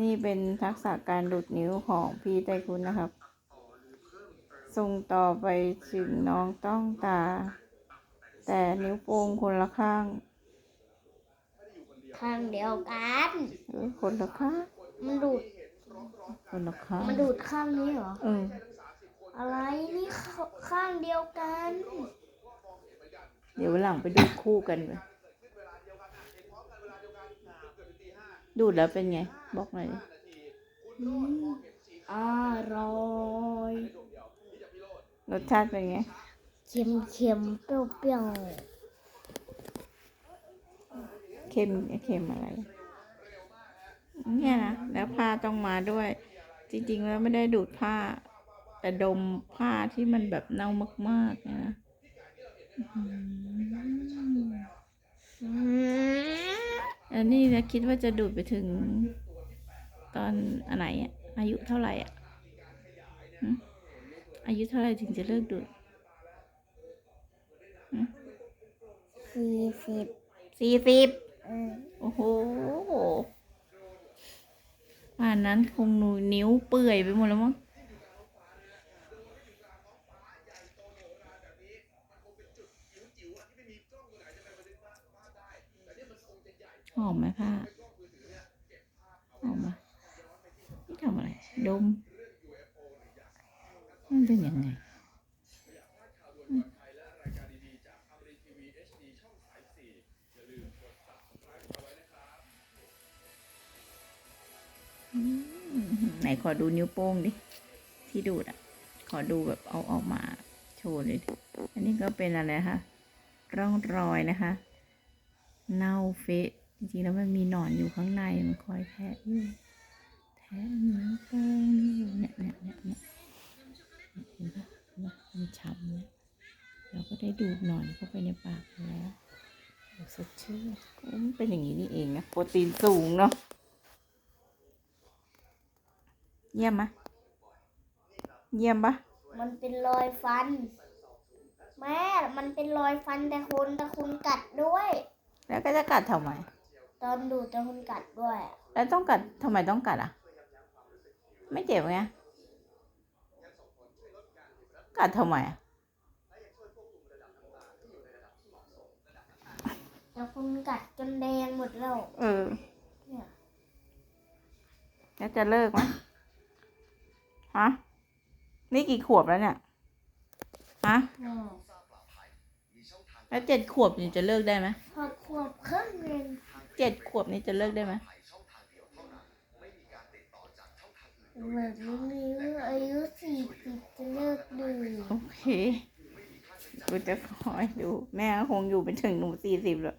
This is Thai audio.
นี่เป็นทักษะการดูดนิ้วของพี่ไตรคุณนะครับ ส่งต่อไปถึงน้องต้องตา แต่นิ้วโป้งคนละข้าง ข้างเดียวกันเออคนละข้าง มันดูด คนละข้าง มันดูดข้างนี้เหรอ เออ อะไรนี่ข้าข้างเดียวกัน เดี๋ยววันหลังไปดูดคู่กันไป ดูดแล้วเป็นไง บอกหน่อยดิอืมอร่อยรสชาติเป็นไง เค็มเค็มๆเปรี้ยวเปรี้ยวเค็มเค็มอะไร เนี่ยนะ แล้วผ้าต้องมาด้วย จริง ๆ แล้วไม่ได้ดูดผ้า แต่ดมผ้าที่มันแบบเน่ามากๆเนี่ยนะอื้อหือๆอืม แล้วนี่นะคิดว่าจะดูดไปถึง ตอนอันไหนอะอายุเท่าไหร่อะหึอายุเท่าไหร่ถึงจะเลิกดูดสี่สิบสี่สิบอืมโอ้โหป่านนั้นคงหนูนิ้วเปื่อยไปหมดแล้วมั้ง หอมไหมผ้าหอมไหมนี่ทำอะไร ดม มันเป็นยังไงไหนขอดูนิ้วโป้งดิ ที่ดูดอะ ขอดูแบบเอาออกมาโชว์เลยดิอันนี้ก็เป็นอะไรนะคะร่องรอยนะคะ เน่าเฟะ จริงๆแล้วมันมีหนอนอยู่ข้างในมันคอยแทะอยู่แทะนิ้วโป้งอยู่เนี่ยเนี่ยเนี่ยเนี่ยเห็นปะเห็นะมันช้ำเนี่ยเราก็ได้ดูดหนอนเข้าไปในปากแล้วสดชื่นโอ้มันเป็นอย่างนี้นี่เองนะโปรตีนสูงเนาะเยี่ยมไหมเยี่ยมปะมันเป็นรอยฟัน แม่ มันเป็นรอยฟันแต่คุณแต่คุณกัดด้วย แล้วก็จะกัดทำไม ตอนดูดแต่คุณกัดด้วยแล้วต้องกัดทำไมต้องกัดอะ ไม่เจ็บไงกัดทำไมอะแต่คุณกัดจนแดงหมดแล้วเออเนี่ยแล้วจะเลิกไหมฮะนี่กี่ขวบแล้วเนี่ยฮะอืมแล้วเจ็ดขวบนี่จะเลิกได้ไหมพอขวบครึ่งเอง เจ็ดขวบนี่จะเลิกได้ไหมแบบนี้มีอายุสี่สิบจะเลิกดื่มโอเคกูจะคอยดู แม่ก็คงอยู่ไปถึงหนูสี่สิบแล้ว